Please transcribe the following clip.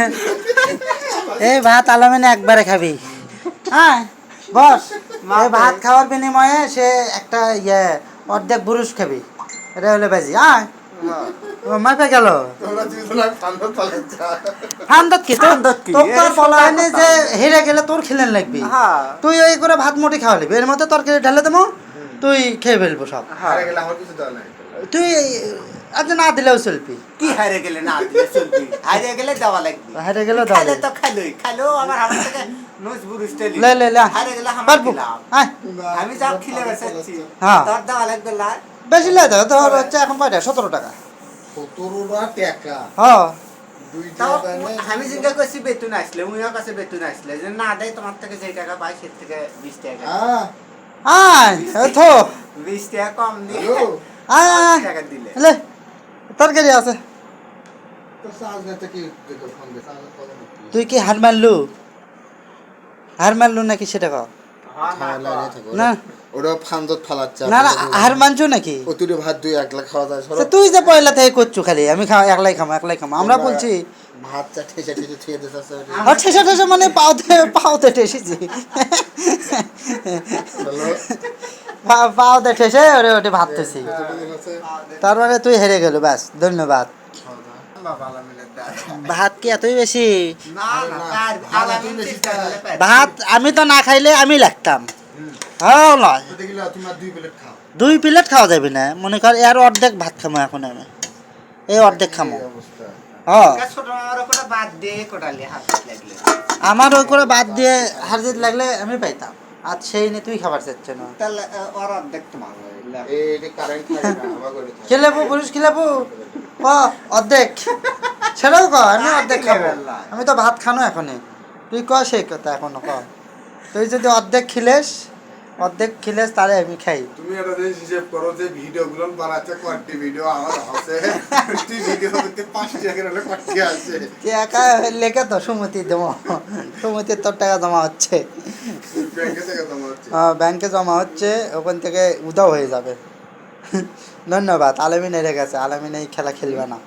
এই ভাত আলামিনে একবারে খাবি। হ্যাঁ বস ভাত খাওয়ার বিনিময়ে সে একটা ইয়ে অর্ধেক বুরুষ খাবি। এটা হলে বাজি হ্যাঁ মাপে গেল। কি? তোর বলা হয়নি যে হেরে গেলে তোর খেলেন লাগবি। তুই ওই করে ভাত মুটি খাওয়া লিবি এর মধ্যে তরকারি ঢেলে দেবো তুই খেয়ে ফেলব সব। তুই আজ না দিলেও চলবি। কি হারে গেলে না দিলে চলবি? হারে গেলে দেওয়া লাগবে। হেরে গেলেও দাও খাইলে তো খাইলেও আমার থেকে নোজ বুরুষটা লে লে লে হারে গেলে আমার দিলাম আমি যা খিলে বেসাচ্ছি হ্যাঁ। তোর দেওয়া লাগবে না বেশি লে দাও তোর হচ্ছে এখন কয়টা? সতেরো টাকা। সতেরোটা টাকা। হ্যাঁ। দুই। আমি জিজ্ঞাসা করছি বেতন আসলে? উনিও কাছে বেতন আসলে। যে না দেয় তোমার থেকে যে টাকা পাই সে থেকে বিশ টাকা হ্যাঁ। থো বিশ টাকা কম আয় টাকা দিলে। লে। তরকারি আছে। তুই কি হার মারলু হার মারলু নাকি সেটা কও? না, ওটা ফান্দত ফালাচ্ছে না না হার মানছো নাকি? ও তুই ভাত দুই একলা খাওয়া যায় তুই যে পয়লা থেকে করছু খালি আমি খাওয়া একলাই খামো একলাই খামো। আমরা বলছি ভাত চা ঠেসে আর ঠেসে ঠেসে মানে পাওতে পাওতে ঠেসেছি। হ্যালো পা- পাওতে ঠেসে ওরে ওটা ভাবতেছি। তার মানে তুই হেরে গেল ব্যাস ধন্যবাদ। ভাত কি এতই বেশি। ভাত আমি তো না খাইলে আমি লাগতাম হ্যাঁ নয়। দুই প্লেট খাওয়া যাবে না। মনে কর এর অর্ধেক ভাত খামো এখন আমি। এই অর্ধেক খামো। হ্যাঁ আমার ওই করে বাদ দিয়ে হারজিত লাগলে আমি পাইতাম। আর সেই নিয়ে তুই খাবার চাচ্ছে না। তাহলে ওর অর্ধেক তোমার। খেলেবো পুরুষ খেলেবো ক অর্ধেক। সেটাও ক আমি অর্ধেক খাব। আমি তো ভাত খানো এখনই। তুই ক সেই কথা এখনও ক। তুই যদি অর্ধেক খিলেস অর্ধেক খিলেস তাহলে আমি খাই। তুমি একটা জিনিস হিসেব করো যে ভিডিও গুলো বানাচ্ছে ভিডিও আমার হাসে। তুই ভিডিও করতে পাঁচ টাকা হলে কোয়ান্টি আছে একা লেখে তো সুমতি দেবো। সুমতির তোর টাকা জমা হচ্ছে। হচ্ছে। ব্যাংকে জমা হচ্ছে, ওখান থেকে উধাও হয়ে যাবে। ধন্যবাদ, আলামিন এর গেছে। আলামিন এই খেলা খেলবে না।